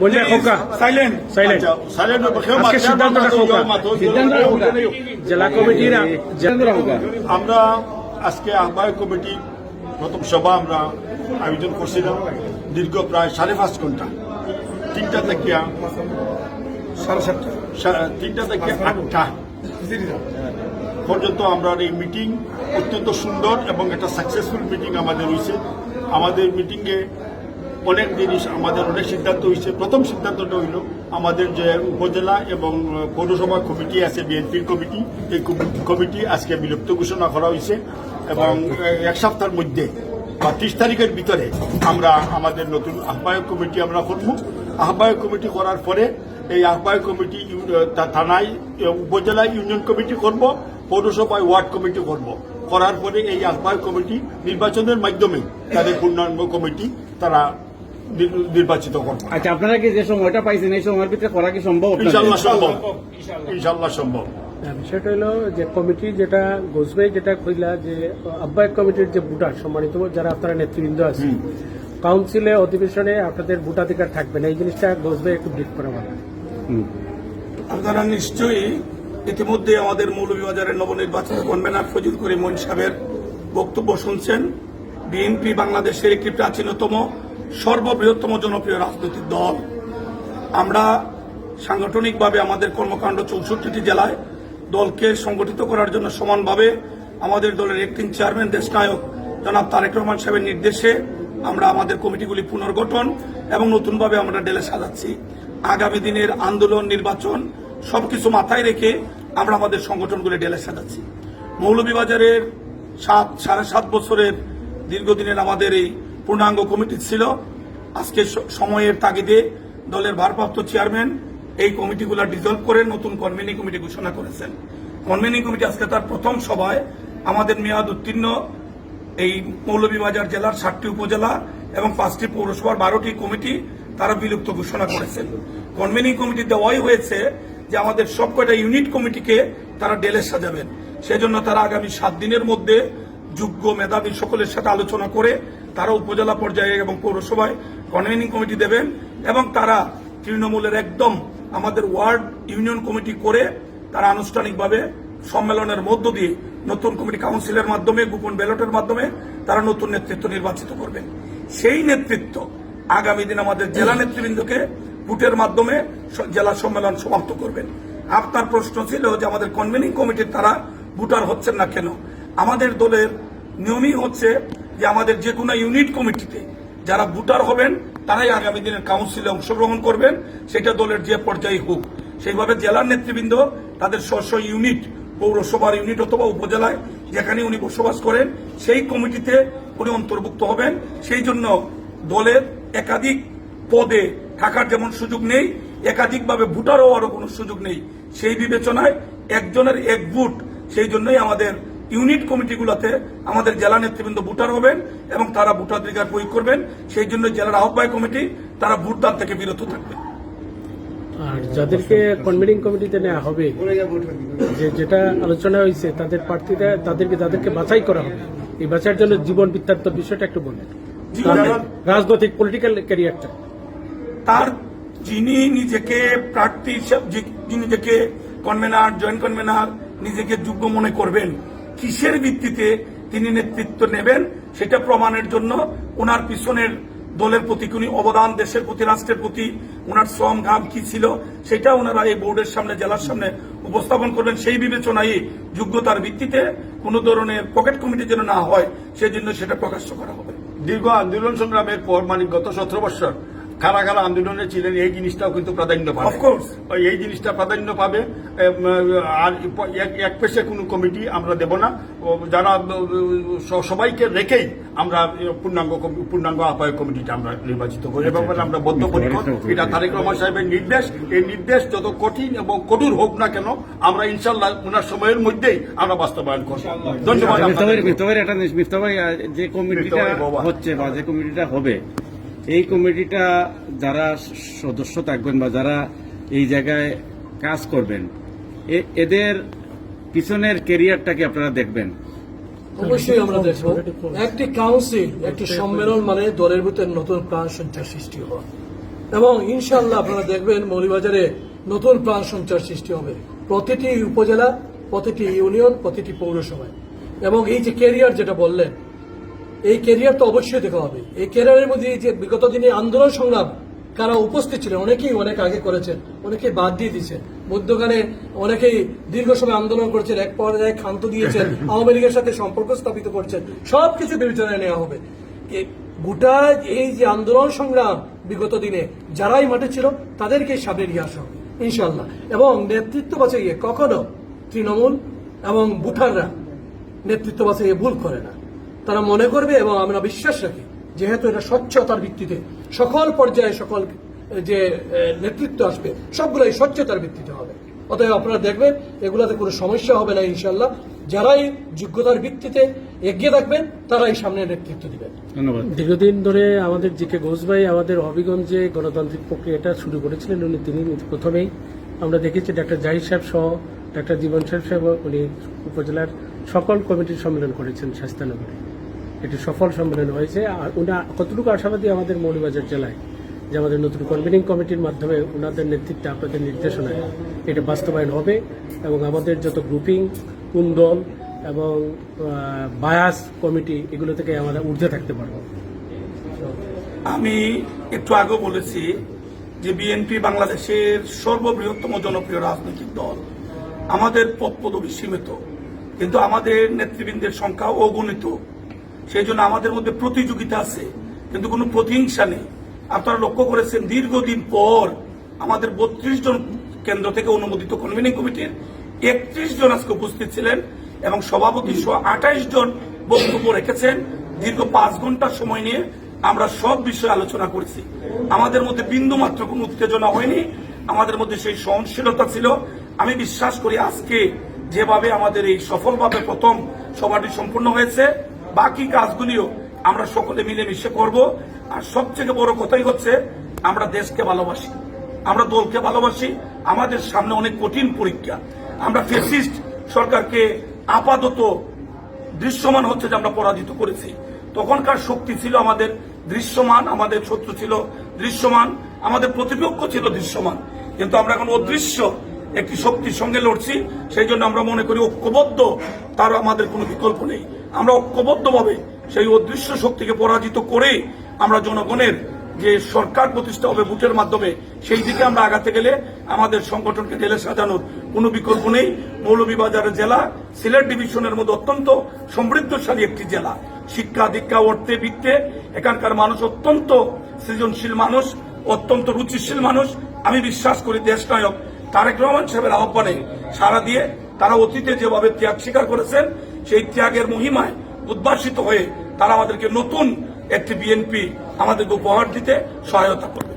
বললে খোকা silent silent আচ্ছা, সাইলেন্ট আজকে না, সিদ্ধান্তটা খোকা। জেলা কমিটির আমরা আজকে আহ্বায়ক কমিটি প্রথম সভা আমরা আয়োজন করছিলাম দীর্ঘ প্রায় সাড়ে পাঁচ ঘণ্টা তিনটা থেকে সাড়ে সাতটা তিনটা থেকে আটটা পর্যন্ত আমরা এই মিটিং অত্যন্ত সুন্দর এবং একটা সাকসেসফুল মিটিং আমাদের হয়েছে আমাদের মিটিংয়ে অনেক জিনিস আমাদের অনেক সিদ্ধান্ত হয়েছে। প্রথম সিদ্ধান্তটা হইল আমাদের যে উপজেলা এবং পৌরসভা কমিটি আছে বিএনপির কমিটি এই কমিটি আজকে বিলুপ্ত ঘোষণা করা হয়েছে এবং এক সপ্তাহের মধ্যে বা ত্রিশ তারিখের ভিতরে আমরা আমাদের নতুন আহ্বায়ক কমিটি আমরা করব। আহ্বায়ক কমিটি করার পরে এই আহ্বায়ক কমিটি থানায় এ, উপজেলায় ইউনিয়ন কমিটি করব পৌরসভায় ওয়ার্ড কমিটি করব। করার পরে এই আহ্বায়ক কমিটি নির্বাচনের মাধ্যমে তাদের পূর্ণাঙ্গ কমিটি তারা নির্বাচিত করবে আচ্ছা আপনারা কি যে সময়টা পাইছেন এই সময়ের ভিতরে করা কি সম্ভব? ইনশাল্লাহ সম্ভব। ইনশাল্লাহ সম্ভব। হ্যাঁ, বিষয়টা হলো যে কমিটি যেটা গোসবে যেটা কইলা যে আহ্বায়ক কমিটির যে ভোটার সম্মানিত যারা আপনারা নেতৃবৃন্দ আছে কাউন্সিলে অধিবেশনে আপনাদের ভোটাধিকার থাকবে না এই জিনিসটা গোসবে একটু ব্রিফ করা ভালো আপনারা নিশ্চয়ই ইতিমধ্যে আমাদের মৌলভীবাজারের নবনির্বাচিত কনভেনার ফজল করিম মইন সাহেবের বক্তব্য শুনছেন। বিএনপি বাংলাদেশের একটি প্রাচীনতম সর্ববৃহত্তম জনপ্রিয় রাজনৈতিক দল। আমরা সাংগঠনিকভাবে আমাদের কর্মকাণ্ড চৌষট্টিটি জেলায় দলকে সংগঠিত করার জন্য সমানভাবে আমাদের দলের একটিং চেয়ারম্যান দেশনায়ক জনাব তারেক রহমান সাহেবের নির্দেশে আমরা আমাদের কমিটিগুলি পুনর্গঠন এবং নতুনভাবে আমরা ডেলে সাজাচ্ছি। আগামী দিনের আন্দোলন, নির্বাচন সবকিছু মাথায় রেখে আমরা আমাদের সংগঠনগুলি ডেলে সাজাচ্ছি। মৌলভীবাজারের সাত, সাড়ে সাত বছরের দীর্ঘদিনের আমাদের এই পূর্ণাঙ্গ কমিটি ছিল। আজকে সময়ের তাগিদে দলের ভারপ্রাপ্ত চেয়ারম্যান এই কমিটিগুলো ডিজলভ করে নতুন কনভেনিং কমিটি ঘোষণা করেছেন। কনভেনিং কমিটি আজকে তার প্রথম সভায় আমাদের মেয়াদ উত্তীর্ণ এই মৌলভীবাজার জেলার ষাটটি উপজেলা এবং পাঁচটি পৌরসভার বারোটি কমিটি তারা বিলুপ্ত ঘোষণা করেছেন। কনভেনিং কমিটি দেওয়াই হয়েছে যে আমাদের সবকটা ইউনিট কমিটিকে তারা ডেলে সাজাবেন। সেজন্য তারা আগামী সাত দিনের মধ্যে যোগ্য মেধাবী সকলের সাথে আলোচনা করে তারা উপজেলা পর্যায়ে এবং পৌরসভায় কনভেনিং কমিটি দেবেন এবং তারা তৃণমূলের একদম আমাদের ওয়ার্ড ইউনিয়ন কমিটি করে তারা আনুষ্ঠানিকভাবে সম্মেলনের মধ্য দিয়ে নতুন কমিটি কাউন্সিলের মাধ্যমে, গোপন ব্যালটের মাধ্যমে তারা নতুন নেতৃত্ব নির্বাচিত করবেন। সেই নেতৃত্ব আগামী দিন আমাদের জেলা নেতৃবৃন্দকে ভোটের মাধ্যমে জেলা সম্মেলন সমাপ্ত করবেন। আপনার প্রশ্ন ছিল যে আমাদের কনভেনিং কমিটির তারা ভোটার হচ্ছেন না কেন? আমাদের দলের নিয়মই হচ্ছে যে আমাদের যে কোনো ইউনিট কমিটিতে যারা ভোটার হবেন, তারাই আগামী দিনের কাউন্সিলে অংশগ্রহণ করবেন। সেটা দলের যে পর্যায়ে হোক। সেইভাবে জেলার নেতৃবৃন্দ তাদের স্ব স্ব ইউনিট পৌরসভার ইউনিট অথবা উপজেলায় যেখানে উনি বসবাস করেন, সেই কমিটিতে উনি অন্তর্ভুক্ত হবেন। সেই জন্য দলের একাধিক পদে থাকার যেমন সুযোগ নেই, একাধিকভাবে ভোটার হওয়ারও কোনো সুযোগ নেই। সেই বিবেচনায় একজনের এক ভোট, সেই জন্যই আমাদের ইউনিট কমিটিগুলোতে আমাদের জেলা নেতৃবৃন্দ ভোটার হবেন এবং তারা ভোটাধিকার প্রয়োগ করবেন। সেই জন্য জেলার আহ্বায়ক কমিটি তারা ভোটদান থেকে বিরত থাকবে। আর যাদেরকে কনভেনিং কমিটিতে নেওয়া হবে যে যেটা আলোচনা হয়েছে তাদের প্রার্থীরা তাদেরকে তাদেরকে বাছাই করা হবে। এই বাছাইয়ের জন্য জীবন বৃত্তান্ত বিষয়টা একটু বলেন। জীবন- রাজনৈতিক পলিটিক্যাল ক্যারিয়ারটা তার যিনি নিজেকে প্রার্থী যিনি নিজেকে কনভেনার জয়েন্ট কনভেনার নিজেকে যোগ্য মনে করবেন কিসের ভিত্তিতে তিনি নেতৃত্ব নেবেন সেটা প্রমাণের জন্য ওনার পিছনের দলের প্রতি কোন অবদান, দেশের প্রতি, রাষ্ট্রের প্রতি ওনার শ্রম ঘাম কি ছিল, সেটা ওনারা এই বোর্ডের সামনে, জেলার সামনে উপস্থাপন করবেন। সেই বিবেচনায় যোগ্যতার ভিত্তিতে কোন ধরনের পকেট কমিটি যেন না হয়, সেজন্য সেটা প্রকাশ্য করা হবে। দীর্ঘ আন্দোলন সংগ্রামের পর মানে গত সতেরো বছর কারা কারা আন্দোলনে ছিলেন এই জিনিসটাও কিন্তু প্রাধান্য পাবে। এই জিনিসটা প্রাধান্য পাবে। আর এক- পেশে কোনো কমিটি আমরা দেব না। যারা সবাইকে রেখেই আমরা পূর্ণাঙ্গ পূর্ণাঙ্গ আহ্বায়ক কমিটিটা আমরা নির্বাচিত করি। এবং আমরা বদ্ধপরিকর। এটা তারেক রহমান সাহেবের নির্দেশ। এই নির্দেশ যত কঠিন এবং কঠোর হোক না কেন আমরা ইনশাল্লাহ ওনার সময়ের মধ্যেই আমরা বাস্তবায়ন করব। ধন্যবাদ যে কমিটিটা। হচ্ছে বা যে কমিটিটা হবে এই কমিটিটা যারা সদস্য থাকবেন বা যারা এই জায়গায় কাজ করবেন এদের পিছনের কেরিয়ারটাকে আপনারা দেখবেন। অবশ্যই আমরা দেখব। একটি কাউন্সিল একটি সম্মেলন মানে দলের ভিতরে নতুন প্রাণ সঞ্চার সৃষ্টি হওয়া। এবং ইনশাআল্লাহ আপনারা দেখবেন মৌলিবাজারে নতুন প্রাণ সঞ্চার সৃষ্টি হবে। প্রতিটি উপজেলা, প্রতিটি ইউনিয়ন, প্রতিটি পৌরসভায়। এবং এই যে কেরিয়ার যেটা বললেন এই ক্যারিয়ার তো অবশ্যই দেখা হবে। এই ক্যারিয়ারের মধ্যে এই যে বিগত দিনে আন্দোলন সংগ্রাম কারা উপস্থিত ছিলেন অনেকেই অনেক আগে করেছেন অনেকেই বাদ দিয়ে দিয়েছেন। মধ্যখানে অনেকেই দীর্ঘ সময় আন্দোলন করছেন এক পর্যায়ে ক্ষান্ত দিয়েছেন আওয়ামী লীগের সাথে সম্পর্ক স্থাপিত করছেন সবকিছু বিবেচনায় নেওয়া হবে। গোটা এই যে আন্দোলন সংগ্রাম বিগত দিনে যারাই মাঠে ছিল তাদেরকে সামনে নিয়ে আসা হবে ইনশাল্লাহ এবং নেতৃত্ব বাঁচে গিয়ে কখনো তৃণমূল এবং বুঠাররা নেতৃত্ব বাঁচিয়ে ভুল করে না। তারা মনে করবে এবং আমরা বিশ্বাস রাখি যেহেতু এটা স্বচ্ছতার ভিত্তিতে সকল পর্যায়ে সকল যে নেতৃত্ব আসবে সবগুলোই স্বচ্ছতার ভিত্তিতে হবে। অতএব আপনারা দেখবেন এগুলাতে কোনো সমস্যা হবে না ইনশাল্লাহ যারাই যোগ্যতার ভিত্তিতে এগিয়ে থাকবেন তারাই সামনে নেতৃত্ব দিবেন। ধন্যবাদ। দীর্ঘদিন ধরে আমাদের জি কে ঘোষ ভাই আমাদের হবিগঞ্জে গণতান্ত্রিক প্রক্রিয়াটা শুরু করেছিলেন উনি তিনি প্রথমেই। আমরা দেখেছি ডাক্তার জাহির সাহেব সহ ডাক্তার জীবন সাহেব সহ উনি উপজেলার সকল কমিটির সম্মেলন করেছেন শাস্তানগরে এটি সফল সম্মেলন হয়েছে। আর উনি কতটুকু আশাবাদী আমাদের মৌলবাজার জেলায় যে আমাদের নতুন কনভেনিং কমিটির মাধ্যমে ওনাদের নেতৃত্বে আপনাদের নির্দেশনায় এটা বাস্তবায়ন হবে এবং আমাদের যত গ্রুপিং কুন্দল এবং বায়াস কমিটি এগুলো থেকে আমরা ঊর্ধ্বে থাকতে পারব। আমি একটু আগেও বলেছি যে বিএনপি বাংলাদেশের সর্ববৃহত্তম জনপ্রিয় রাজনৈতিক দল। আমাদের পদ পদবি সীমিত কিন্তু আমাদের নেতৃবৃন্দের সংখ্যা অগণিত। সেই জন্য আমাদের মধ্যে প্রতিযোগিতা আছে, কিন্তু কোনো প্রতিহিংসা নেই। আপনারা লক্ষ্য করেছেন, দীর্ঘদিন পর আমাদের বত্রিশ জন কেন্দ্র থেকে অনুমোদিত কনভেনিং কমিটির একত্রিশ জন আজকে উপস্থিত ছিলেন এবং সভাপতি সহ আঠাইশ জন বক্তব্য রেখেছেন। দীর্ঘ পাঁচ ঘণ্টা সময় নিয়ে আমরা সব বিষয়ে আলোচনা করেছি। আমাদের মধ্যে বিন্দু মাত্র কোনো উত্তেজনা হয়নি। আমাদের মধ্যে সেই সহনশীলতা ছিল। আমি বিশ্বাস করি আজকে যেভাবে আমাদের এই সফলভাবে প্রথম সভাটি সম্পূর্ণ হয়েছে বাকি কাজগুলিও আমরা সকলে মিলেমিশে করব। আর সবথেকে বড় কথাই হচ্ছে, আমরা দেশকে ভালোবাসি, আমরা দলকে ভালোবাসি, আমাদের সামনে অনেক কঠিন পরীক্ষা। আমরা ফেসিস্ট সরকারকে আপাতত দৃশ্যমান হচ্ছে যে আমরা পরাজিত করেছি। তখনকার শক্তি ছিল আমাদের দৃশ্যমান, আমাদের শত্রু ছিল দৃশ্যমান, আমাদের প্রতিপক্ষ ছিল দৃশ্যমান। কিন্তু আমরা এখন অদৃশ্য একটি শক্তির সঙ্গে লড়ছি, সেই জন্য আমরা মনে করি ঐক্যবদ্ধ, তার আমাদের কোনো বিকল্প নেই। আমরা ঐক্যবদ্ধভাবে সেই অদৃশ্য শক্তিকে পরাজিত করে আমরা জনগণের যে সরকার প্রতিষ্ঠা হবে ভোটের মাধ্যমে, সেই দিকে আমরা আগাতে গেলে আমাদের সংগঠনকে জেলে সাজানোর কোনো বিকল্প নেই। মৌলভীবাজারের জেলা, সিলেট ডিভিশনের মধ্যে অত্যন্ত সমৃদ্ধশালী একটি জেলা। শিক্ষা, দীক্ষা, অর্থে, বৃত্তে এখানকার মানুষ অত্যন্ত সৃজনশীল মানুষ, অত্যন্ত রুচিশীল মানুষ। আমি বিশ্বাস করি দেশ নায়ক তারেক রহমান সাহেবের আহ্বানে সারা দিয়ে তারা অতীতে যেভাবে ত্যাগ স্বীকার করেছেন সেই ত্যাগের মহিমায় উদ্ভাসিত হয়ে তারা আমাদেরকে নতুন একটি বিএনপি আমাদেরকে উপহার দিতে সহায়তা করবে।